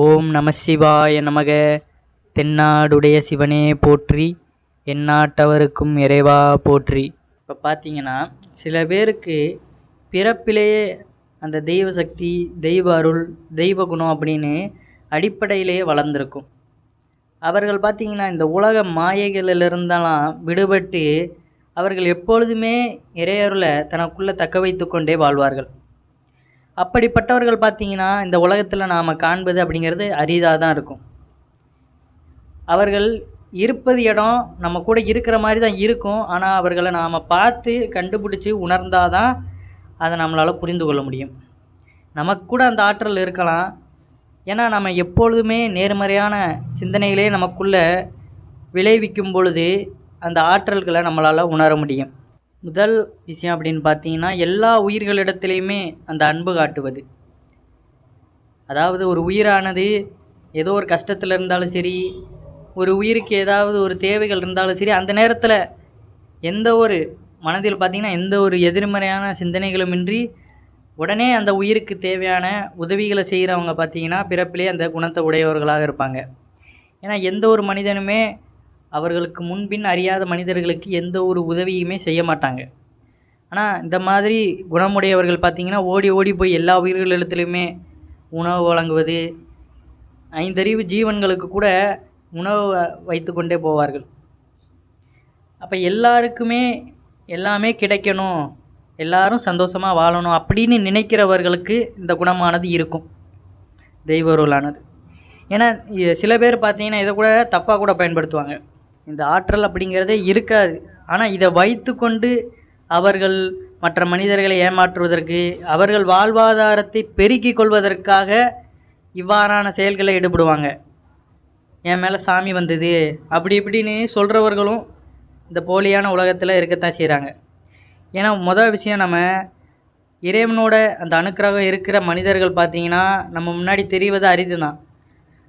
ஓம் நம சிவாய நமக. தென்னாடுடைய சிவனே போற்றி எந்நாட்டவருக்கும் இறைவா போற்றி. இப்போ பார்த்தீங்கன்னா சில பேருக்கு பிறப்பிலேயே அந்த தெய்வ சக்தி தெய்வ அருள் தெய்வ குணம் அப்படின்னு அடிப்படையிலேயே வளர்ந்துருக்கும். அவர்கள் பார்த்தீங்கன்னா இந்த உலக மாயைகளிலிருந்தெல்லாம் விடுபட்டு அவர்கள் எப்பொழுதுமே இறையருளை தனக்குள்ளே தக்க வைத்து கொண்டே வாழ்வார்கள். அப்படிப்பட்டவர்கள் பார்த்தீங்கன்னா இந்த உலகத்தில் நாம் காண்பது அப்படிங்கிறது அரிதாக தான் இருக்கும். அவர்கள் இருப்பது இடம் நம்ம கூட இருக்கிற மாதிரி தான் இருக்கும். ஆனால் அவர்களை நாம் பார்த்து கண்டுபிடிச்சி உணர்ந்தால் தான் அதை நம்மளால் புரிந்து கொள்ள முடியும். நமக்கு கூட அந்த ஆற்றல் இருக்கலாம். ஏன்னா நம்ம எப்பொழுதுமே நேர்மறையான சிந்தனைகளே நமக்குள்ளே விளைவிக்கும் பொழுது அந்த ஆற்றல்களை நம்மளால் உணர முடியும். முதல் விஷயம் அப்படின்னு பார்த்தீங்கன்னா எல்லா உயிர்களிடத்துலையுமே அந்த அன்பு காட்டுவது. அதாவது ஒரு உயிரானது ஏதோ ஒரு கஷ்டத்தில் இருந்தாலும் சரி ஒரு உயிருக்கு ஏதாவது ஒரு தேவைகள் இருந்தாலும் சரி அந்த நேரத்தில் எந்த ஒரு மனதில் பார்த்திங்கன்னா எந்த ஒரு எதிர்மறையான சிந்தனைகளும் இன்றி உடனே அந்த உயிருக்கு தேவையான உதவிகளை செய்கிறவங்க பார்த்திங்கன்னா பிறப்பிலே அந்த குணத்தை உடையவர்களாக இருப்பாங்க. ஏன்னா எந்த ஒரு மனிதனுமே அவர்களுக்கு முன்பின் அறியாத மனிதர்களுக்கு எந்த ஒரு உதவியுமே செய்ய மாட்டாங்க. ஆனால் இந்த மாதிரி குணமுடையவர்கள் பார்த்திங்கன்னா ஓடி ஓடி போய் எல்லா உயிர்களிடத்துலையுமே உணவு வழங்குவது ஐந்தறிவு ஜீவன்களுக்கு கூட உணவு வைத்து கொண்டே போவார்கள். அப்போ எல்லாருக்குமே எல்லாமே கிடைக்கணும் எல்லாரும் சந்தோஷமாக வாழணும் அப்படின்னு நினைக்கிறவர்களுக்கு இந்த குணமானது இருக்கும். தெய்வருளானது ஏன்னா சில பேர் பார்த்தீங்கன்னா இதை கூட தப்பாக கூட பயன்படுத்துவாங்க. இந்த ஆற்றல் அப்படிங்கிறதே இருக்காது. ஆனால் இதை வைத்துக்கொண்டு அவர்கள் மற்ற மனிதர்களை ஏமாற்றுவதற்கு அவர்கள் வாழ்வாதாரத்தை பெருக்கிக் கொள்வதற்காக இவ்வாறான செயல்களை ஈடுபடுவாங்க. என் மேலே சாமி வந்தது அப்படி இப்படின்னு சொல்கிறவர்களும் இந்த போலியான உலகத்தில் இருக்கத்தான் செய்கிறாங்க ஏன்னா மொதல் விஷயம் நம்ம இறைவனோட அந்த அனுக்கிரகம் இருக்கிற மனிதர்கள் பார்த்தீங்கன்னா நம்ம முன்னாடி தெரிவது அரிது தான்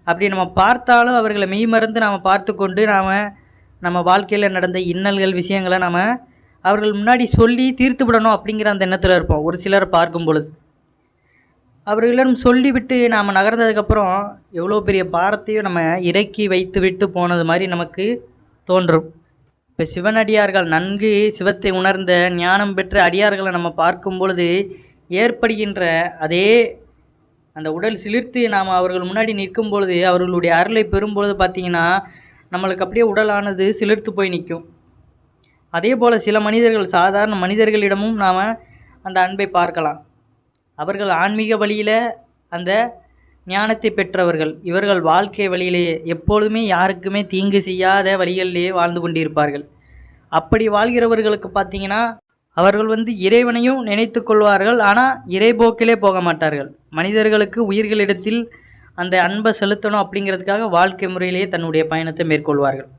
அப்படி நம்ம பார்த்தாலும் அவர்களை மெய்மறந்து நாம் பார்த்து கொண்டு நாம் நம்ம வாழ்க்கையில் நடந்த இன்னல்கள் விஷயங்களை நம்ம அவர்கள் முன்னாடி சொல்லி தீர்த்து விடணும் அப்படிங்கிற அந்த எண்ணத்தில் இருப்போம். ஒரு சிலர் பார்க்கும் பொழுது. அவர்களிடம் சொல்லிவிட்டு நாம் நகர்ந்ததுக்கப்புறம் எவ்வளோ பெரிய பாரத்தையும் நம்ம இறக்கி வைத்து விட்டு போனது மாதிரி நமக்கு தோன்றும். இப்போ சிவனடியார்கள் நன்கு சிவத்தை உணர்ந்த ஞானம் பெற்ற அடியார்களை நம்ம பார்க்கும் பொழுது ஏற்படுகின்ற அதே அந்த உடல் சிலிர்த்து நாம் அவர்கள் முன்னாடி நிற்கும் பொழுது அவர்களுடைய அருளை பெறும் பொழுது பார்த்திங்கன்னா நம்மளுக்கு அப்படியே உடலானது சிலிர்த்து போய் நிற்கும். அதே போல் சில மனிதர்கள் சாதாரண மனிதர்களிடமும் நாம் அந்த அன்பை பார்க்கலாம். அவர்கள் ஆன்மீக வழியில் அந்த ஞானத்தை பெற்றவர்கள். இவர்கள் வாழ்க்கை வழியிலேயே எப்பொழுதுமே யாருக்குமே தீங்கு செய்யாத வழிகளிலேயே வாழ்ந்து கொண்டிருப்பார்கள். அப்படி வாழ்கிறவர்களுக்கு பார்த்தீங்கன்னா அவர்கள் வந்து இறைவனையும் நினைத்து கொள்வார்கள். ஆனால் இறைபோக்கிலே போக மாட்டார்கள். மனிதர்களுக்கு உயிர்களிடத்தில் அந்த அன்பை செலுத்தணும் அப்படிங்கிறதுக்காக வாழ்க்கை முறையிலேயே தன்னுடைய பயணத்தை மேற்கொள்வார்கள்.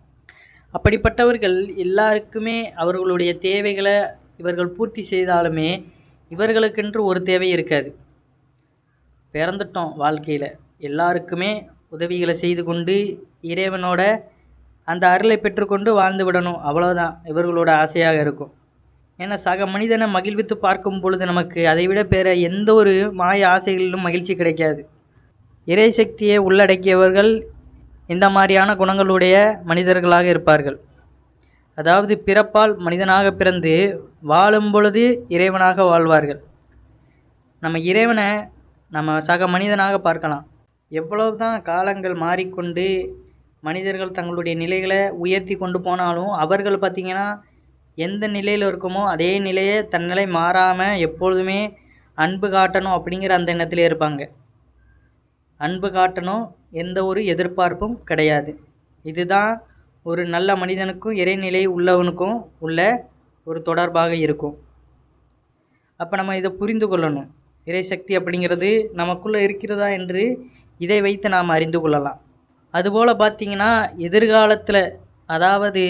அப்படிப்பட்டவர்கள் எல்லாருக்குமே அவர்களுடைய தேவைகளை இவர்கள் பூர்த்தி செய்தாலுமே இவர்களுக்கென்று ஒரு தேவை இருக்காது. பிறந்துட்டோம் வாழ்க்கையில். எல்லாருக்குமே உதவிகளை செய்து கொண்டு இறைவனோட அந்த அருளை பெற்றுக்கொண்டு வாழ்ந்து விடணும். அவ்வளோதான் இவர்களோட ஆசையாக இருக்கும். ஏன்னா சக மனிதனை மகிழ்வித்து பார்க்கும் பொழுது நமக்கு அதைவிட வேற எந்த ஒரு மாய ஆசைகளிலும் மகிழ்ச்சி கிடைக்காது. இறை சக்தியை உள்ளடக்கியவர்கள் இந்த மாதிரியான குணங்களுடைய மனிதர்களாக இருப்பார்கள். அதாவது பிறப்பால் மனிதனாக பிறந்து வாழும் பொழுது இறைவனாக வாழ்வார்கள். நம்ம இறைவனை நம்ம சக மனிதனாக பார்க்கலாம். எவ்வளவு தான் காலங்கள் மாறிக்கொண்டு மனிதர்கள் தங்களுடைய நிலைகளை உயர்த்தி கொண்டு போனாலும் அவர்கள் பார்த்திங்கன்னா எந்த நிலையில் இருக்குமோ அதே நிலையை தன்னிலை மாறாமல் எப்பொழுதுமே அன்பு காட்டணும் அப்படிங்கிற அந்த எண்ணத்திலே இருப்பாங்க. அன்பு காட்டணும் எந்த ஒரு எதிர்பார்ப்பும் கிடையாது. இதுதான் ஒரு நல்ல மனிதனுக்கும் இறைநிலை உள்ளவனுக்கும் உள்ள ஒரு தொடர்பாக இருக்கும். அப்போ நம்ம இதை புரிந்து கொள்ளணும். இறைசக்தி அப்படிங்கிறது நமக்குள்ளே இருக்கிறதா என்று இதை வைத்து நாம் அறிந்து கொள்ளலாம். அதுபோல் பார்த்திங்கன்னா எதிர்காலத்தில் அதாவது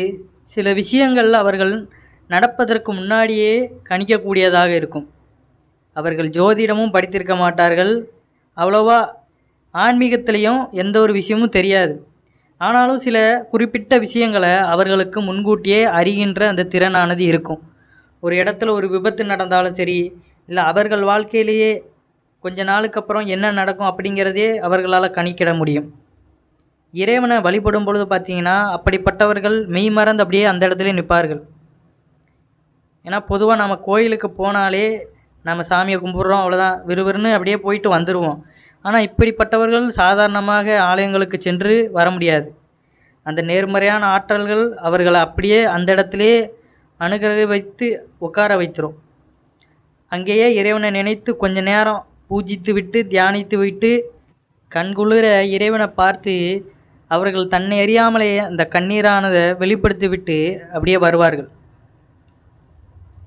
சில விஷயங்கள் அவர்கள் நடப்பதற்கு முன்னாடியே கணிக்கக்கூடியதாக இருக்கும். அவர்கள் ஜோதிடமும் படித்திருக்க மாட்டார்கள். அவ்வளோவா ஆன்மீகத்திலையும் எந்த ஒரு விஷயமும் தெரியாது. ஆனாலும் சில குறிப்பிட்ட விஷயங்களை அவர்களுக்கு முன்கூட்டியே அறிகின்ற அந்த திறனானது இருக்கும். ஒரு இடத்துல ஒரு விபத்து நடந்தாலும் சரி இல்லை அவர்கள் வாழ்க்கையிலேயே கொஞ்ச நாளுக்கு அப்புறம் என்ன நடக்கும் அப்படிங்கிறதே அவர்களால் கணிக்கிட முடியும். இறைவனை வழிபடும் பொழுது பார்த்தீங்கன்னா அப்படிப்பட்டவர்கள் மெய் மறந்து அப்படியே அந்த இடத்துல நிற்பார்கள். ஏன்னா பொதுவாக நம்ம கோயிலுக்கு போனாலே நம்ம சாமியை கும்பிட்றோம் அவ்வளோதான் விறுவிறுன்னு அப்படியே போயிட்டு வந்துடுவோம் ஆனால் இப்படிப்பட்டவர்கள் சாதாரணமாக ஆலயங்களுக்கு சென்று வர முடியாது. அந்த நேர்மறையான ஆற்றல்கள் அவர்களை அப்படியே அந்த இடத்திலே அணுகரை வைத்து உட்கார வைத்திரும். அங்கேயே இறைவனை நினைத்து கொஞ்ச நேரம் பூஜித்து விட்டு தியானித்து விட்டு கண்குளிர இறைவனை பார்த்து அவர்கள் தன்னை அறியாமலே அந்த கண்ணீரானதை வெளிப்படுத்தி விட்டு அப்படியே வருவார்கள்.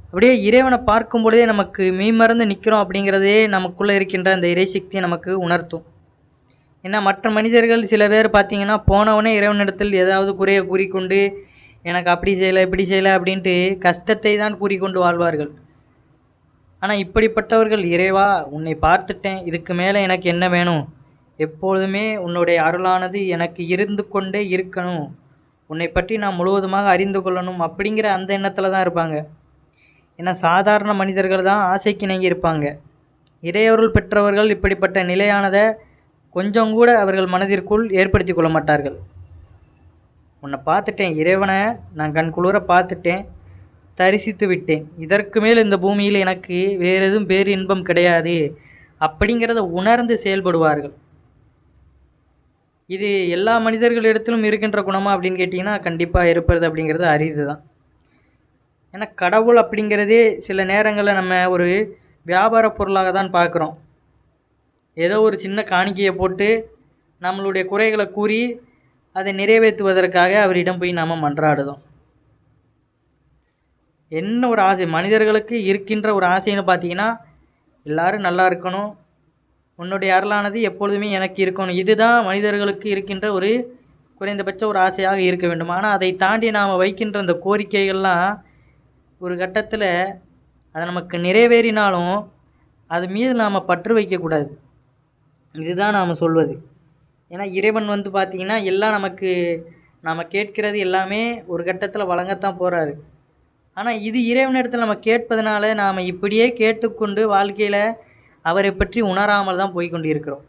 அப்படியே இறைவனை பார்க்கும் பொழுதே நமக்கு மெய்மறந்து நிற்கிறோம் அப்படிங்கிறதே நமக்குள்ளே இருக்கின்ற அந்த இறைசக்தியை நமக்கு உணர்த்தும். ஏன்னா மற்ற மனிதர்கள் சில பேர் பார்த்தீங்கன்னா போனவனே இறைவனிடத்தில் ஏதாவது குறையை கூறிக்கொண்டு எனக்கு அப்படி செய்யலை இப்படி செய்யலை அப்படின்ட்டு கஷ்டத்தை தான் கூறிக்கொண்டு வாழ்வார்கள். ஆனால் இப்படிப்பட்டவர்கள் இறைவா உன்னை பார்த்துட்டேன். இதுக்கு மேலே எனக்கு என்ன வேணும்? எப்பொழுதுமே உன்னுடைய அருளானது எனக்கு இருந்து கொண்டே இருக்கணும். உன்னை பற்றி நான் முழுவதுமாக அறிந்து கொள்ளணும். அப்படிங்கிற அந்த எண்ணத்தில் தான் இருப்பாங்க. என சாதாரண மனிதர்கள் தான் ஆசைக்கு இணங்கி இருப்பாங்க இறையொருள் பெற்றவர்கள் இப்படிப்பட்ட நிலையானதை கொஞ்சம் கூட அவர்கள் மனதிற்குள் ஏற்படுத்தி கொள்ள மாட்டார்கள். உன்னை பார்த்துட்டேன் இறைவனை நான் கண் குளிர பார்த்துட்டேன் தரிசித்து விட்டேன். இதற்கு மேல் இந்த பூமியில் எனக்கு வேறு எதுவும் பேர் இன்பம் கிடையாது. அப்படிங்கிறத உணர்ந்து செயல்படுவார்கள். இது எல்லா மனிதர்களிடத்திலும் இருக்கின்ற குணமா அப்படின்னு கேட்டிங்கன்னா கண்டிப்பாக இருப்பது அப்படிங்கிறது அரிது தான் ஏன்னா கடவுள் அப்படிங்கிறதே சில நேரங்களில் நம்ம ஒரு வியாபார பொருளாக தான் பார்க்குறோம். ஏதோ ஒரு சின்ன காணிக்கையை போட்டு நம்மளுடைய குறைகளை கூறி அதை நிறைவேற்றுவதற்காக அவரிடம் போய் நாம் மன்றாடுதோம் என்ன ஒரு ஆசை? மனிதர்களுக்கு இருக்கின்ற ஒரு ஆசைன்னு பார்த்தீங்கன்னா எல்லோரும் நல்லா இருக்கணும். உன்னுடைய அருளானது எப்பொழுதுமே எனக்கு இருக்கணும். இதுதான் மனிதர்களுக்கு இருக்கின்ற ஒரு குறைந்தபட்ச ஒரு ஆசையாக இருக்க வேண்டும். ஆனால் அதை தாண்டி நாம் வைக்கின்ற அந்த கோரிக்கைகள்லாம் ஒரு கட்டத்தில் அது நமக்கு நிறைவேறினாலும் அது மீது நாம் பற்று வைக்கக்கூடாது. இதுதான் நாம் சொல்வது. ஏன்னா இறைவன் வந்து பார்த்திங்கன்னா எல்லாம் நமக்கு நாம் கேட்கிறது எல்லாமே ஒரு கட்டத்தில் வழங்கத்தான் போகிறாரு ஆனால் இது இறைவனிடத்தில் நம்ம கேட்பதனால நாம் இப்படியே கேட்டுக்கொண்டு வாழ்க்கையில் அவரை பற்றி உணராமல் தான் போய் கொண்டு இருக்கிறோம்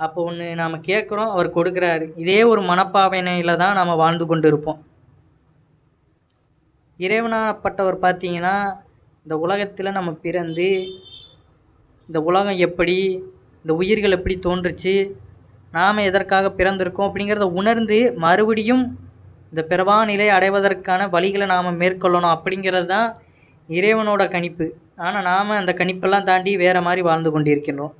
அப்போ ஒன்று நாம் கேட்குறோம் அவர் கொடுக்குறாரு. இதே ஒரு மனப்பாவனையில் தான் நாம் வாழ்ந்து கொண்டு இருப்போம் இறைவனாகப்பட்டவர் பார்த்தீங்கன்னா இந்த உலகத்தில் நம்ம பிறந்து இந்த உலகம் எப்படி இந்த உயிர்கள் எப்படி தோன்றுச்சு நாம் எதற்காக பிறந்திருக்கோம் அப்படிங்கிறத உணர்ந்து மறுபடியும் இந்த பிறவா நிலை அடைவதற்கான வழிகளை நாம் மேற்கொள்ளணும் அப்படிங்கிறது தான் இறைவனோட கணிப்பு. ஆனால் நாம் அந்த கணிப்பெல்லாம் தாண்டி வேறு மாதிரி வாழ்ந்து கொண்டிருக்கின்றோம்.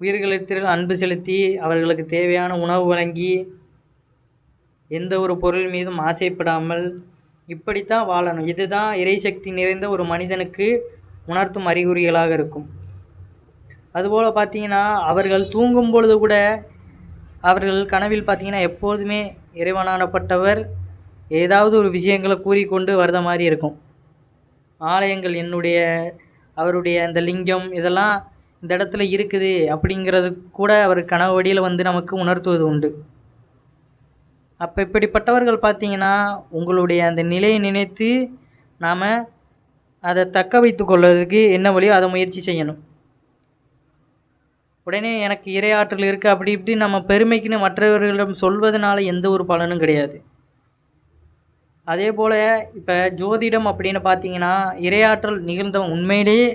உயிர்களிடத்தில் அன்பு செலுத்தி அவர்களுக்கு தேவையான உணவு வழங்கி எந்த ஒரு பொருள் மீதும் ஆசைப்படாமல் இப்படித்தான் வாழணும். இதுதான் இறைசக்தி நிறைந்த ஒரு மனிதனுக்கு உணர்த்தும் அறிகுறிகளாக இருக்கும். அதுபோல் பார்த்தீங்கன்னா அவர்கள் தூங்கும் பொழுது கூட அவர்கள் கனவில் பார்த்தீங்கன்னா எப்போதுமே இறைவனானப்பட்டவர் ஏதாவது ஒரு விஷயங்களை கூறிக்கொண்டு வரத மாதிரி இருக்கும். ஆலயங்கள் என்னுடைய அவருடைய அந்த லிங்கம் இதெல்லாம் இந்த இடத்துல இருக்குது அப்படிங்கிறது கூட அவர் கனவு வழியில் வந்து நமக்கு உணர்த்துவது உண்டு. அப்போ இப்படிப்பட்டவர்கள் பார்த்தீங்கன்னா உங்களுடைய அந்த நிலையை நினைத்து நாம் அதை தக்க வைத்து கொள்வதற்கு என்ன வழியோ அதை முயற்சி செய்யணும். உடனே எனக்கு இரையாற்றல் இருக்குது அப்படி இப்படி நம்ம பெருமைக்குன்னு மற்றவர்களிடம் சொல்வதனால எந்த ஒரு பலனும் கிடையாது. அதே போல் இப்போ ஜோதிடம் அப்படின்னு பார்த்தீங்கன்னா இரையாற்றல் நிகழ்ந்த உண்மையிலேயே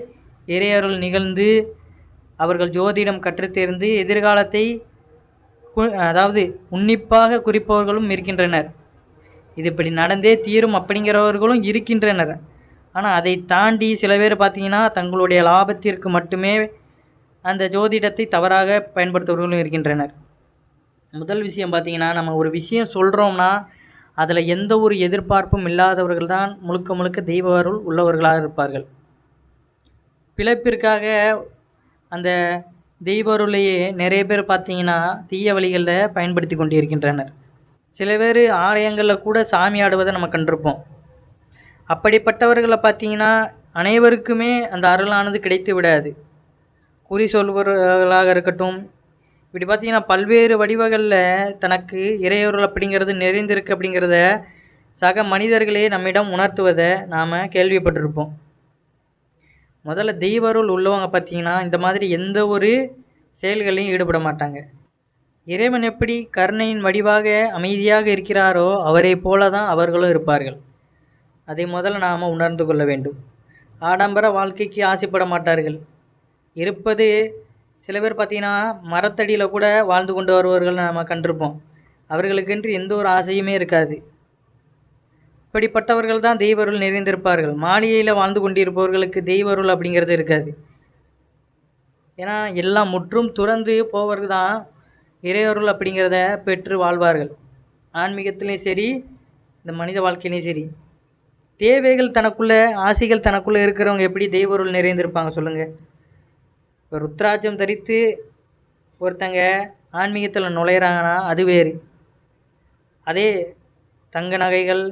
இறையாற்றல் நிகழ்ந்து அவர்கள் ஜோதிடம் கற்றுத்தேர்ந்து எதிர்காலத்தை அதாவது உன்னிப்பாக குறிப்பவர்களும் இருக்கின்றனர். இது இப்படி நடந்தே தீரும் அப்படிங்கிறவர்களும் இருக்கின்றனர். ஆனால் அதை தாண்டி சில பேர் பார்த்தீங்கன்னா தங்களுடைய லாபத்திற்கு மட்டுமே அந்த ஜோதிடத்தை தவறாக பயன்படுத்துபவர்களும் இருக்கின்றனர். முதல் விஷயம் பார்த்தீங்கன்னா நம்ம ஒரு விஷயம் சொல்கிறோம்னா அதில் எந்த ஒரு எதிர்பார்ப்பும் இல்லாதவர்கள் தான் முழுக்க முழுக்க தெய்வ அருள் உள்ளவர்களாக இருப்பார்கள். பிழைப்பிற்காக அந்த தெய்வ நிறைய பேர் பார்த்தீங்கன்னா தீய வழிகளில் பயன்படுத்தி கொண்டு இருக்கின்றனர் சில பேர் ஆலயங்களில் கூட சாமி ஆடுவதை நம்ம கண்டிருப்போம். அப்படிப்பட்டவர்களை பார்த்தீங்கன்னா அனைவருக்குமே அந்த அருளானது கிடைத்து விடாது. குறி சொல்பவர்களாக இருக்கட்டும் இப்படி பார்த்தீங்கன்னா பல்வேறு வடிவங்களில் தனக்கு இறையொருள் அப்படிங்கிறது நிறைந்திருக்கு அப்படிங்கிறத சக மனிதர்களே நம்மிடம் உணர்த்துவதை நாம் கேள்விப்பட்டிருப்போம். முதல்ல தெய்வருள் உள்ளவங்க பார்த்தீங்கன்னா இந்த மாதிரி எந்த ஒரு செயல்களையும் ஈடுபட மாட்டாங்க. இறைவன் எப்படி கருணையின் வடிவாக அமைதியாக இருக்கிறாரோ அவரை போல தான் அவர்களும் இருப்பார்கள். அதை முதல்ல நாம் உணர்ந்து கொள்ள வேண்டும். ஆடம்பர வாழ்க்கைக்கு ஆசைப்பட மாட்டார்கள். இருப்பது சில பேர் பார்த்தீங்கன்னா மரத்தடியில் கூட வாழ்ந்து கொண்டு வருவர்கள் நாம் கண்டிருப்போம். அவர்களுக்கென்று எந்த ஒரு ஆசையுமே இருக்காது. இப்படிப்பட்டவர்கள் தான் தெய்வருள் நிறைந்திருப்பார்கள். மாளிகையில் வாழ்ந்து கொண்டிருப்பவர்களுக்கு தெய்வருள் அப்படிங்கிறது இருக்காது. ஏன்னா எல்லாம் முற்றும் துறந்து போவர்கள் தான் இறையருள் அப்படிங்கிறத பெற்று வாழ்வார்கள். ஆன்மீகத்திலையும் சரி இந்த மனித வாழ்க்கையிலையும் சரி. தேவைகள் தனக்குள்ளே ஆசைகள் தனக்குள்ளே இருக்கிறவங்க எப்படி தெய்வருள் நிறைந்திருப்பாங்க சொல்லுங்கள் இப்போ ருத்ராட்சம் தரித்து ஒருத்தங்க ஆன்மீகத்தில் நுழையிறாங்கன்னா அது வேறு. அதே தங்க நகைகள்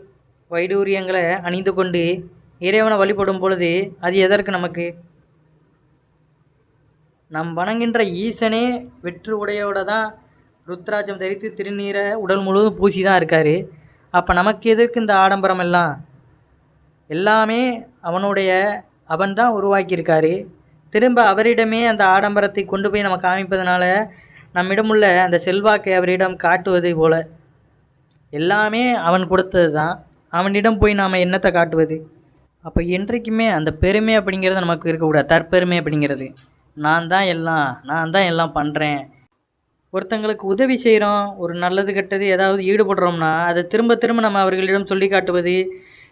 வைடூரியங்களை அணிந்து கொண்டு இறைவனை வழிபடும் பொழுது அது எதற்கு நமக்கு? நம் வணங்குகின்ற ஈசனே வெற்று உடையோட தான் ருத்ராஜம் தரித்து திருநீரை உடல் முழுவதும் பூசி தான் இருக்கார். அப்போ நமக்கு எதற்கு இந்த ஆடம்பரம் எல்லாம்? எல்லாமே அவனுடைய அவன் தான் உருவாக்கியிருக்காரு. திரும்ப அவரிடமே அந்த ஆடம்பரத்தை கொண்டு போய் நம்ம காமிப்பதனால நம்மிடமுள்ள அந்த செல்வாக்கை அவரிடம் காட்டுவது போல. எல்லாமே அவன் கொடுத்தது தான் அவனிடம் போய் நாம் என்னத்தை காட்டுவது? அப்போ என்றைக்குமே அந்த பெருமை அப்படிங்கிறது நமக்கு இருக்கக்கூடாது. தற்பெருமை அப்படிங்கிறது. நான் தான் எல்லாம் நான் தான் எல்லாம் பண்ணுறேன் ஒருத்தங்களுக்கு உதவி செய்கிறோம் ஒரு நல்லது கெட்டது ஏதாவது ஈடுபடுறோம்னா அதை திரும்ப திரும்ப நம்ம அவர்களிடம் சொல்லி காட்டுவது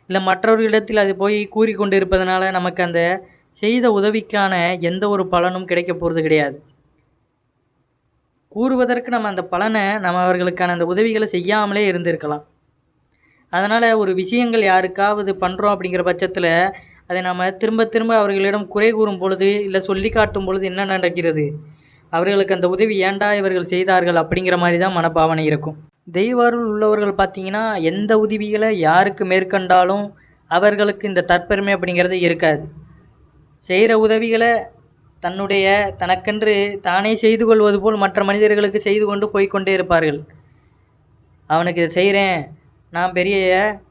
இல்லை மற்றவர்களிடத்தில் அது போய் கூறிக்கொண்டு இருப்பதனால நமக்கு அந்த செய்த உதவிக்கான எந்த ஒரு பலனும் கிடைக்க போகிறது கிடையாது. கூறுவதற்கு நம்ம அந்த பலனை நம்ம அவர்களுக்கான அந்த உதவிகளை செய்யாமலே இருந்திருக்கலாம். அதனால் ஒரு விஷயங்கள் யாருக்காவது பண்ணுறோம் அப்படிங்கிற பட்சத்தில் அதை நம்ம திரும்ப திரும்ப அவர்களிடம் குறை கூறும் பொழுது இல்லை சொல்லி காட்டும் பொழுது என்ன நடக்கிறது? அவர்களுக்கு அந்த உதவி ஏண்டா இவர்கள் செய்தார்கள் அப்படிங்கிற மாதிரி தான் மனப்பாவனை இருக்கும். தெய்வாருள் உள்ளவர்கள் பார்த்தீங்கன்னா எந்த உதவிகளை யாருக்கு மேற்கொண்டாலும் அவர்களுக்கு இந்த தற்பெருமை அப்படிங்கிறது இருக்காது. செய்கிற உதவிகளை தன்னுடைய தனக்கென்று தானே செய்து கொள்வது போல் மற்ற மனிதர்களுக்கு செய்து கொண்டு போய்க்கொண்டே இருப்பார்கள். அவனுக்கு இதை செய்கிறேன் நான் பெரிய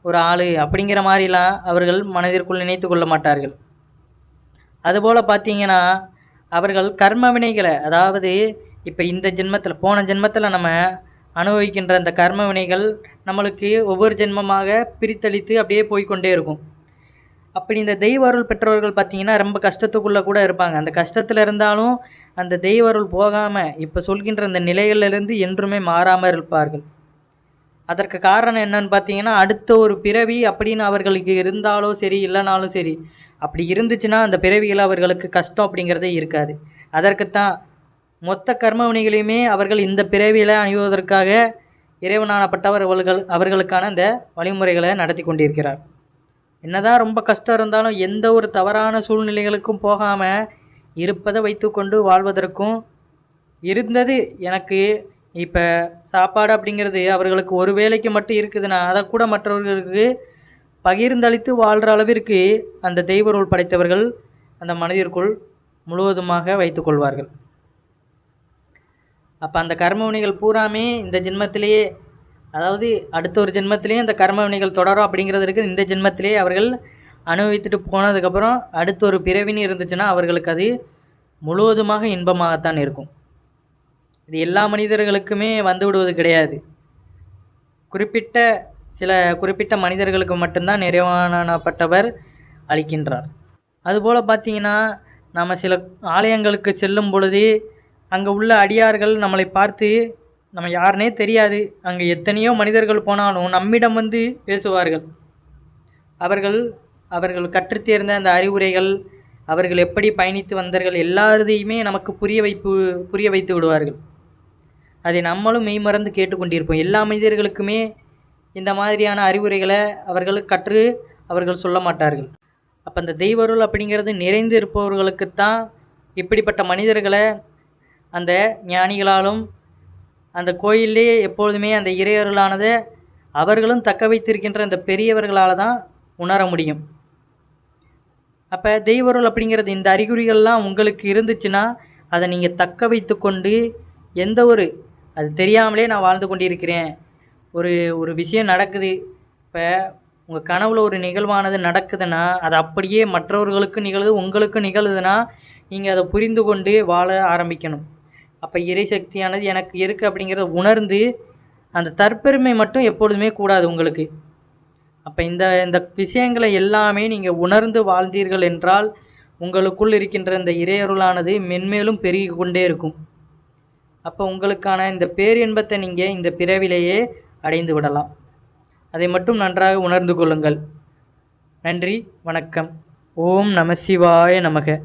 ஒரு ஆள் அப்படிங்கிற மாதிரிலாம் அவர்கள் மனதிற்குள் நினைத்து கொள்ள மாட்டார்கள். அதுபோல் பார்த்தீங்கன்னா அவர்கள் கர்ம வினைகளை அதாவது இப்போ இந்த ஜென்மத்தில் போன ஜென்மத்தில் நம்ம அனுபவிக்கின்ற அந்த கர்ம வினைகள் நம்மளுக்கு ஒவ்வொரு ஜென்மமாக பிரித்தளித்து அப்படியே போய்க்கொண்டே இருக்கும். அப்படி இந்த தெய்வ அருள் பெற்றவர்கள் பார்த்தீங்கன்னா ரொம்ப கஷ்டத்துக்குள்ளே கூட இருப்பாங்க. அந்த கஷ்டத்தில் இருந்தாலும் அந்த தெய்வ அருள் போகாமல் இப்போ சொல்கின்ற அந்த நிலைகளிலிருந்து என்றுமே மாறாமல் இருப்பார்கள். அதற்கு காரணம் என்னன்னு பார்த்தீங்கன்னா அடுத்த ஒரு பிறவி அப்படின்னு அவர்களுக்கு இருந்தாலும் சரி இல்லைனாலும் சரி அப்படி இருந்துச்சுன்னா அந்த பிறவியில் அவர்களுக்கு கஷ்டம் அப்படிங்கிறதே இருக்காது. அதற்குத்தான் மொத்த கர்மவினைகளையுமே அவர்கள் இந்த பிறவியில் அணிவதற்காக இறைவனானப்பட்டவர் அவர்கள் அவர்களுக்கான அந்த வழிமுறைகளை நடத்தி கொண்டிருக்கிறார். என்னதான் ரொம்ப கஷ்டம் இருந்தாலும் எந்த ஒரு தவறான சூழ்நிலைகளுக்கும் போகாமல் இருப்பதை வைத்துக்கொண்டு வாழ்வதற்கும் இருந்தது எனக்கு இப்போ சாப்பாடு அப்படிங்கிறது அவர்களுக்கு ஒரு வேலைக்கு மட்டும் இருக்குதுன்னா அதை கூட மற்றவர்களுக்கு பகிர்ந்தளித்து வாழ்கிற அளவிற்கு அந்த தெய்வருள் படைத்தவர்கள் அந்த மனதிற்குள் முழுவதுமாக வைத்துக்கொள்வார்கள் அப்போ அந்த கர்மவினைகள் பூராமே இந்த ஜென்மத்திலேயே அதாவது அடுத்த ஒரு ஜென்மத்திலேயே அந்த கர்ம வினைகள் தொடரும் அப்படிங்கிறதுக்கு இந்த ஜென்மத்திலேயே அவர்கள் அனுபவித்துட்டு போனதுக்கப்புறம் அடுத்த ஒரு பிறவின்னு இருந்துச்சுன்னா அவர்களுக்கு அது முழுவதுமாக இன்பமாகத்தான் இருக்கும். இது எல்லா மனிதர்களுக்குமே வந்து விடுவது கிடையாது. குறிப்பிட்ட சில குறிப்பிட்ட மனிதர்களுக்கு மட்டும்தான் நிறைவானப்பட்டவர் அளிக்கின்றார். அதுபோல் பார்த்தீங்கன்னா நம்ம சில ஆலயங்களுக்கு செல்லும் பொழுது அங்கே உள்ள அடியார்கள் நம்மளை பார்த்து நம்ம யாருனே தெரியாது அங்கே எத்தனையோ மனிதர்கள் போனாலும் நம்மிடம் வந்து பேசுவார்கள். அவர்கள் அவர்கள் கற்றுத்தேர்ந்த அந்த அறிவுரைகள் அவர்கள் எப்படி பயணித்து வந்தார்கள் எல்லாருதையுமே நமக்கு புரிய வைப்பு புரிய வைத்து விடுவார்கள். அதை நம்மளும் மெய்மறந்து கேட்டுக்கொண்டிருப்போம். எல்லா மனிதர்களுக்குமே இந்த மாதிரியான அறிவுரைகளை அவர்கள் கற்று அவர்கள் சொல்ல மாட்டார்கள். அப்போ அந்த தெய்வருள் அப்படிங்கிறது நிறைந்து இருப்பவர்களுக்குத்தான் இப்படிப்பட்ட மனிதர்களை அந்த ஞானிகளாலும் அந்த கோயிலே எப்பொழுதுமே அந்த இறையருளானதை அவர்களும் தக்க வைத்திருக்கின்ற அந்த பெரியவர்களால் தான் உணர முடியும். அப்போ தெய்வருள் அப்படிங்கிறது இந்த அறிகுறிகள்லாம் உங்களுக்கு இருந்துச்சுன்னா அதை நீங்கள் தக்க வைத்து கொண்டு எந்த ஒரு அது தெரியாமலே நான் வாழ்ந்து கொண்டிருக்கிறேன். ஒரு ஒரு விஷயம் நடக்குது. இப்போ உங்கள் கனவில் ஒரு நிகழ்வானது நடக்குதுன்னா அது அப்படியே மற்றவர்களுக்கு நிகழுது உங்களுக்கு நிகழுதுன்னா நீங்கள் அதை புரிந்து கொண்டு வாழ ஆரம்பிக்கணும். அப்போ இறைசக்தியானது எனக்கு இருக்குது அப்படிங்கிறத உணர்ந்து அந்த தற்பெருமை மட்டும் எப்பொழுதுமே கூடாது உங்களுக்கு. அப்போ இந்த இந்த விஷயங்களை எல்லாமே நீங்கள் உணர்ந்து வாழ்ந்தீர்கள் என்றால் உங்களுக்குள் இருக்கின்ற இந்த இறையருளானது மென்மேலும் பெருகி கொண்டே இருக்கும். அப்போ உங்களுக்கான இந்த பேரின்பத்தை நீங்கள் இந்த பிறவிலேயே அடைந்து விடலாம். அதை மட்டும் நன்றாக உணர்ந்து கொள்ளுங்கள். நன்றி வணக்கம். ஓம் நம சிவாய நமக.